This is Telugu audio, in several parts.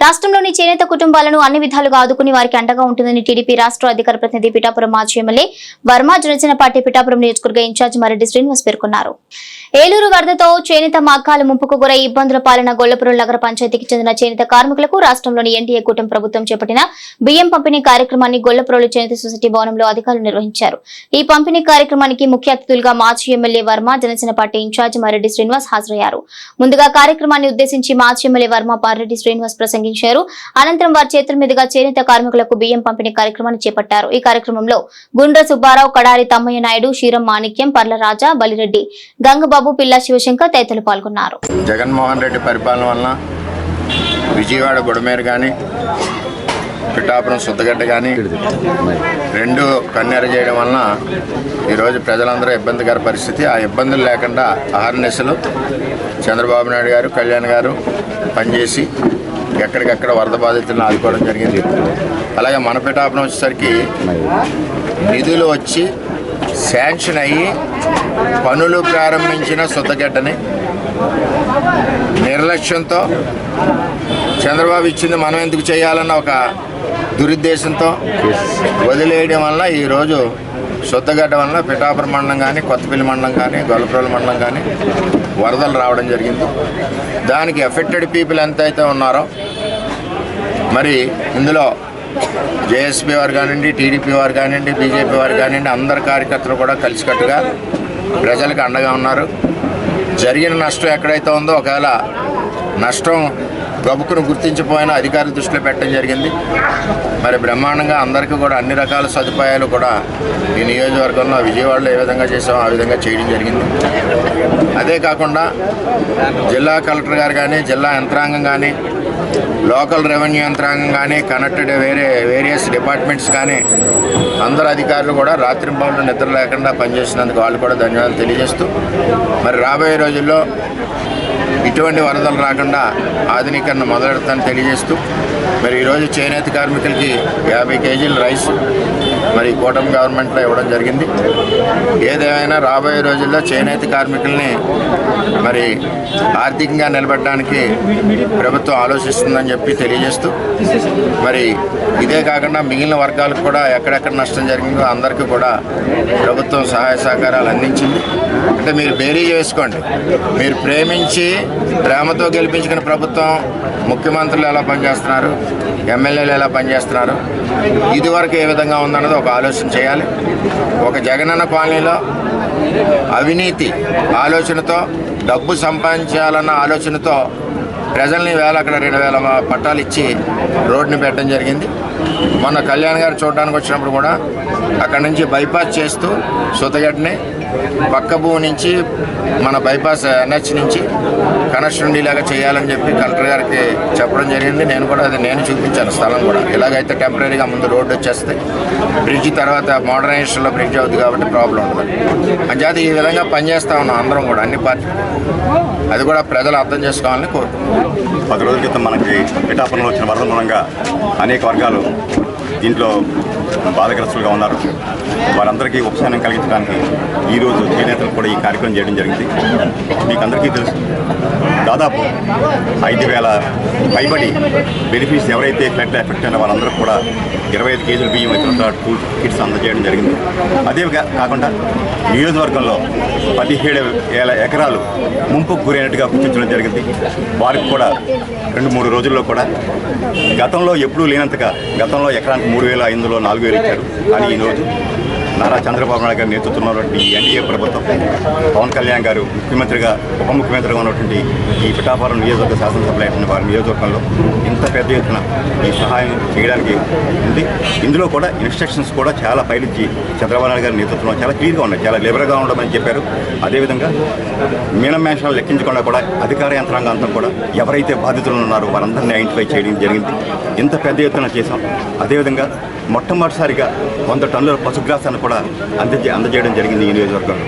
రాష్ట్రంలోని చేనేత కుటుంబాలను అన్ని విధాలుగా ఆదుకుని వారికి అండగా ఉంటుందని టీడీపీ రాష్ట్ర అధికార ప్రతినిధి పిఠాపురం మాజీ ఎమ్మెల్యే వర్మ జనసేన పార్టీ పిఠాపురం నియోజకవర్గ ఇన్ఛార్జ్ మరెడ్డి శ్రీనివాస్ పేర్కొన్నారు. ఏలూరు వరదతో చేనేత మగ్గాలు ముంపుకు గురై ఇబ్బందుల పాలన గొల్లపురం నగర పంచాయతీకి చెందిన చేనేత కార్మికులకు రాష్ట్రంలోని ఎన్డీఏ కూటమి ప్రభుత్వం చేపట్టిన బియ్యం పంపిణీ కార్యక్రమాన్ని గొల్లపురంలో చేనేత సొసైటీ భవనంలో అధికారులు నిర్వహించారు. ఈ పంపిణీ కార్యక్రమానికి ముఖ్య అతిథులుగా మాజీ MLA Varma Janasena party incharge Mareddy Srinivas హాజరయ్యారు. ముందుగా కార్యక్రమాన్ని ఉద్దేశించి మాజీ ఎమ్మెల్యే వర్మ పార్రెడ్డి శ్రీనివాస్ ప్రసంగించారు అనంతరం వారి చేతుల మీదుగా చేనేత కార్మికులకు బియ్యం పంపిణీ కార్యక్రమాన్ని చేపట్టారు. ఈ కార్యక్రమంలో గుండ్ర సుబ్బారావు కడారి తమ్మయ్య నాయుడు శ్రీరం మాణిక్యం పర్ల రాజా బలిరెడ్డి గంగబాబు పిల్ల శివశంకర్ తదితరులు పాల్గొన్నారు. జగన్మోహన్ రెడ్డి పరిపాలన వలన విజయవాడ బుడమేరు కానీ పిఠాపురం సుద్దగడ్డ కానీ రెండు కన్నెర చేయడం వలన ఈరోజు ప్రజలందరూ ఇబ్బందికర పరిస్థితి. ఆ ఇబ్బందులు లేకుండా అహర్నిశలు చంద్రబాబు నాయుడు గారు కళ్యాణ్ గారు పనిచేసి ఎక్కడికక్కడ వరద బాధితులను ఆదుకోవడం జరిగింది అలాగే మన వచ్చేసరికి నిధులు వచ్చి శాంక్షన్ అయ్యి పనులు ప్రారంభించిన సొత్తగడ్డని నిర్లక్ష్యంతో చంద్రబాబు ఇచ్చింది మనం ఎందుకు చేయాలన్న ఒక దురుద్దేశంతో వదిలేయడం వల్ల ఈరోజు శుద్ధగడ్డ వలన పిఠాపురం మండలం కానీ కొత్తపల్లి మండలం కానీ గొల్లపల్లి మండలం కానీ వరదలు రావడం జరిగింది. దానికి ఎఫెక్టెడ్ పీపుల్ ఎంత అయితే ఉన్నారో మరి ఇందులో జేఎస్పీ వారు కానివ్వండి టీడీపీ వారు కానివ్వండి బీజేపీ వారు కానివ్వండి అందరు కార్యకర్తలు కూడా కలిసికట్టుగా ప్రజలకు అండగా ఉన్నారు. జరిగిన నష్టం ఎక్కడైతే ఉందో ఒకవేళ నష్టం గబుకును గుర్తించిపోయిన అధికారుల దృష్టిలో పెట్టడం జరిగింది. మరి బ్రహ్మాండంగా అందరికీ కూడా అన్ని రకాల సదుపాయాలు కూడా ఈ నియోజకవర్గంలో విజయవాడలో ఏ విధంగా చేసామో ఆ విధంగా చేయడం జరిగింది. అదే కాకుండా జిల్లా కలెక్టర్ గారు కానీ జిల్లా యంత్రాంగం కానీ లోకల్ రెవెన్యూ యంత్రాంగం కానీ కనెక్టెడ్ వేరే వేరియస్ డిపార్ట్మెంట్స్ కానీ అందరు అధికారులు కూడా రాత్రి పౌరులు నిద్ర లేకుండా పనిచేసినందుకు వాళ్ళు కూడా ధన్యవాదాలు తెలియజేస్తూ మరి రాబోయే రోజుల్లో ఇటువంటి వరదలు రాకుండా ఆధునీకరణ మొదలెడతాను తెలియజేస్తూ మరి ఈరోజు చేనేత కార్మికులకి యాభై కేజీల రైస్ మరి కూటమి గవర్నమెంట్లో ఇవ్వడం జరిగింది. ఏదేమైనా రాబోయే రోజుల్లో చేనేత కార్మికుల్ని మరి ఆర్థికంగా నిలబెట్టడానికి ప్రభుత్వం ఆలోచిస్తుందని చెప్పి తెలియజేస్తూ మరి ఇదే కాకుండా మిగిలిన వర్గాలకు కూడా ఎక్కడెక్కడ నష్టం జరిగిందో అందరికీ కూడా ప్రభుత్వం సహాయ సహకారాలు అందించింది. అంటే మీరు బేరీ చేసుకోండి మీరు ప్రేమించి ప్రేమతో గెలిపించుకున్న ప్రభుత్వం ముఖ్యమంత్రులు ఎలా పనిచేస్తున్నారు ఎమ్మెల్యేలు ఎలా పనిచేస్తున్నారు ఇదివరకు ఏ విధంగా ఉందన్నది ఒక ఆలోచన చేయాలి. ఒక జగనన్న కాలనీలో అవినీతి ఆలోచనతో డబ్బు సంపాదించాలన్న ఆలోచనతో ప్రజల్ని వేల అక్కడ రెండు వేల పట్టాలు ఇచ్చి రోడ్డుని పెట్టడం జరిగింది. మొన్న కళ్యాణ్ గారు చూడడానికి వచ్చినప్పుడు కూడా అక్కడ నుంచి బైపాస్ చేస్తూ సుతగడ్ని పక్క భూమి నుంచి మన బైపాస్ ఎన్హెచ్ నుంచి కనెక్షన్ ఉండేలాగా చేయాలని చెప్పి కలెక్టర్ గారికి చెప్పడం జరిగింది. నేను కూడా అది నేను చూపించాను స్థలం కూడా. ఇలాగైతే టెంపరీగా ముందు రోడ్డు వచ్చేస్తే బ్రిడ్జ్ తర్వాత మోడర్నైజేషన్లో బ్రిడ్జ్ అవుతుంది కాబట్టి ప్రాబ్లం ఉండదు. అంచేత ఈ విధంగా పనిచేస్తూ ఉన్నాం అందరం కూడా అన్ని పార్టీ. అది కూడా ప్రజలు అర్థం చేసుకోవాలని కోరుకుంటున్నాం. పది రోజుల క్రితం మనకి పిఠాపురంలో వచ్చిన వరద మూలంగా అనేక వర్గాలు దీంట్లో బాధగ్రస్తులుగా ఉన్నారు. వారందరికీ ఉపశమనం కలిగించడానికి ఈరోజు చేనేతలు కూడా ఈ కార్యక్రమం చేయడం జరిగింది. మీకు అందరికీ తెలుసు. దాదాపు ఐదు వేల పైబడి బెనిఫిట్స్ ఎవరైతే ఫ్లడ్ ఎఫెక్ట్ అయిన వాళ్ళందరూ కూడా ఇరవై ఐదు కేజీల బియ్యం ఇతర టూ కిట్స్ అందజేయడం జరిగింది. అదే కాకుండా నియోజకవర్గంలో పదిహేడు వేల ఎకరాలు ముంపుకు గురైనట్టుగా గుర్తించడం జరిగింది. వారికి కూడా రెండు మూడు రోజుల్లో కూడా గతంలో ఎప్పుడూ లేనంతగా గతంలో ఎకరానికి మూడు వేల ఐదు నాలుగు వేలు ఇచ్చారు. కానీ ఈరోజు నారా చంద్రబాబు నాయుడు గారి నేతృత్వంలో ఉన్నటువంటి ఎన్డీఏ ప్రభుత్వం పవన్ కళ్యాణ్ గారు ముఖ్యమంత్రిగా ఉప ముఖ్యమంత్రిగా ఉన్నటువంటి ఈ పిఠాపురం నియోజకవర్గ శాసనసభలో అయిన వారి నియోజకవర్గంలో ఇంత పెద్ద ఎత్తున ఈ సహాయం చేయడానికి ఉంది. ఇందులో కూడా ఇన్స్ట్రక్షన్స్ కూడా చాలా పైనుంచి చంద్రబాబు నాయుడు గారి నేతృత్వంలో చాలా క్లియర్గా ఉన్నాయి. చాలా లిబరల్గా ఉండమని చెప్పారు. అదేవిధంగా మీనం మేషాలు లెక్కించకుండా కూడా అధికార యంత్రాంగం అంతా కూడా ఎవరైతే బాధితులు ఉన్నారో వారందరినీ ఐడెంటిఫై చేయడం జరిగింది. ఇంత పెద్ద ఎత్తున చేశాం. అదేవిధంగా మొట్టమొదటిసారిగా వంద టన్నుల పశుగ్రాసాన్ని కూడా కూడా అందజే అందజేయడం జరిగింది ఈ నియోజకవర్గంలో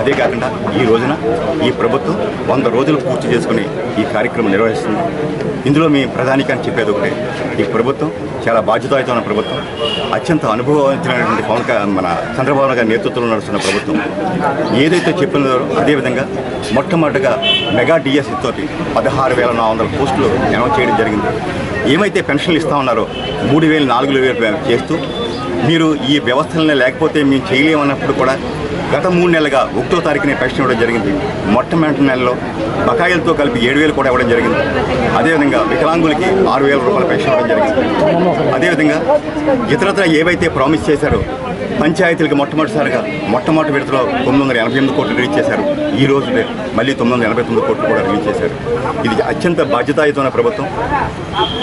అదే కాకుండా ఈ రోజున ఈ ప్రభుత్వం వంద రోజులు పూర్తి చేసుకుని ఈ కార్యక్రమం నిర్వహిస్తుంది. ఇందులో మీ ప్రధానికి అని చెప్పేది ఒకటే. ఈ ప్రభుత్వం చాలా బాధ్యతాయుతమైన ప్రభుత్వం. అత్యంత అనుభవించినటువంటి పవన్ మన చంద్రబాబు గారి నేతృత్వంలో నడుస్తున్న ప్రభుత్వం. ఏదైతే చెప్పిందో అదేవిధంగా మొట్టమొదటిగా మెగా డిఎస్ తోటి పదహారు వేల నాలుగు వందల పోస్టులు అనౌన్స్ చేయడం జరిగింది. ఏమైతే పెన్షన్లు ఇస్తా ఉన్నారో మూడు వేలు నాలుగు వేలు చేస్తూ మీరు ఈ వ్యవస్థలనే లేకపోతే మేము చేయలేమన్నప్పుడు కూడా గత మూడు నెలలుగా ఒకటో తారీఖునే పెన్షన్ ఇవ్వడం జరిగింది. మొట్టమొదటి నెలలో బకాయిలతో కలిపి ఏడు వేలు కూడా ఇవ్వడం జరిగింది. అదేవిధంగా వికలాంగులకి ఆరు వేల రూపాయల పెన్షన్ ఇవ్వడం జరిగింది. అదేవిధంగా ఇతరత్ర ఏవైతే ప్రామిస్ చేశారో పంచాయతీలకు మొట్టమొదటిసారిగా మొట్టమొదటి విడతలో తొమ్మిది వందల ఎనభై ఎనిమిది కోట్లు రిలీజ్ చేశారు. ఈ రోజు మళ్ళీ తొమ్మిది వందల ఎనభై తొమ్మిది కోట్లు కూడా రిలీజ్ చేశారు. ఇది అత్యంత బాధ్యతాయుతమైన ప్రభుత్వం.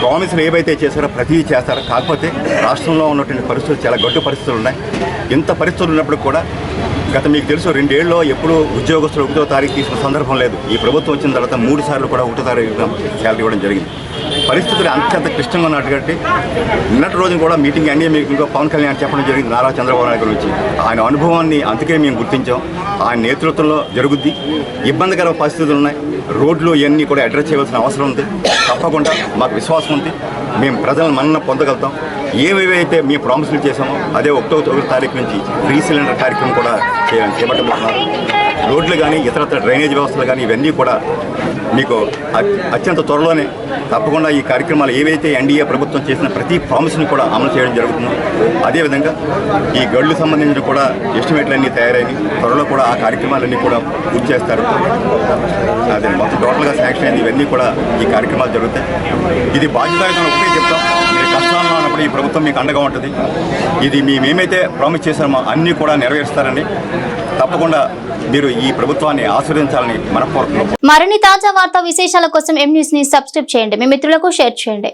ప్రామిసులు ఏవైతే చేశారో ప్రతిదీ చేస్తారో? కాకపోతే రాష్ట్రంలో ఉన్నటువంటి పరిస్థితులు చాలా గడ్డు పరిస్థితులు ఉన్నాయి. ఇంత పరిస్థితులు ఉన్నప్పుడు కూడా గత మీకు తెలుసు రెండేళ్ళలో ఎప్పుడూ ఉద్యోగస్తులు ఒకటో తారీఖు తీసుకున్న సందర్భం లేదు. ఈ ప్రభుత్వం వచ్చిన తర్వాత మూడు సార్లు కూడా ఒకటో తారీఖు శాలరీ ఇవ్వడం జరిగింది. పరిస్థితులు అంత క్లిష్టంగా ఉన్నట్టు కాబట్టి నిన్నటి రోజున కూడా మీటింగ్ అన్నీ మీకు ఇంకో పవన్ కళ్యాణ్ చెప్పడం జరిగింది నారా చంద్రబాబు నాయుడు గురించి. ఆయన అనుభవాన్ని అందుకే మేము గుర్తించాం. ఆయన నేతృత్వంలో జరుగుద్ది. ఇబ్బందికర పరిస్థితులు ఉన్నాయి. రోడ్లు ఇవన్నీ కూడా అడ్రస్ చేయవలసిన అవసరం ఉంది. తప్పకుండా మాకు విశ్వాసం ఉంది. మేము ప్రజలను మన్న పొందగలుగుతాం. ఏవేవైతే మేము ప్రామిసులు చేసామో అదే ఒకటో తొమ్మిది తారీఖు నుంచి ఫ్రీ సిలిండర్ కార్యక్రమం కూడా చేపట్టబోతున్నారు రోడ్లు కానీ ఇతరత్ర డ్రైనేజ్ వ్యవస్థలు కానీ ఇవన్నీ కూడా మీకు అత్యంత త్వరలోనే తప్పకుండా ఈ కార్యక్రమాలు ఏవైతే ఎన్డీఏ ప్రభుత్వం చేసిన ప్రతి ప్రామిస్ని కూడా అమలు చేయడం జరుగుతుంది. అదేవిధంగా ఈ గడులు సంబంధించిన కూడా ఎస్టిమేట్లన్నీ తయారైనవి. త్వరలో కూడా ఆ కార్యక్రమాలన్నీ కూడా పూర్తి చేస్తారు. అదే మొత్తం టోటల్గా శాంక్షన్ అయింది. ఇవన్నీ కూడా ఈ కార్యక్రమాలు జరుగుతాయి. ఇది బాధ్యతగా ఒకటే చెప్తాం. మీరు కష్టాలను ఉన్నప్పుడు ఈ ప్రభుత్వం మీకు అండగా ఉంటుంది. ఇది మేమేమైతే ప్రామిస్ చేశామో అన్నీ కూడా నెరవేరుస్తారని. తప్పకుండా మీరు ఈ ప్రభుత్వాన్ని ఆశీర్వదించాలని మనపూర్వకంగా మరిన్ని తాజా వార్తా విశేషాల కోసం ఎం న్యూస్ని సబ్స్క్రైబ్ చేయండి. మీ మిత్రులకు షేర్ చేయండి.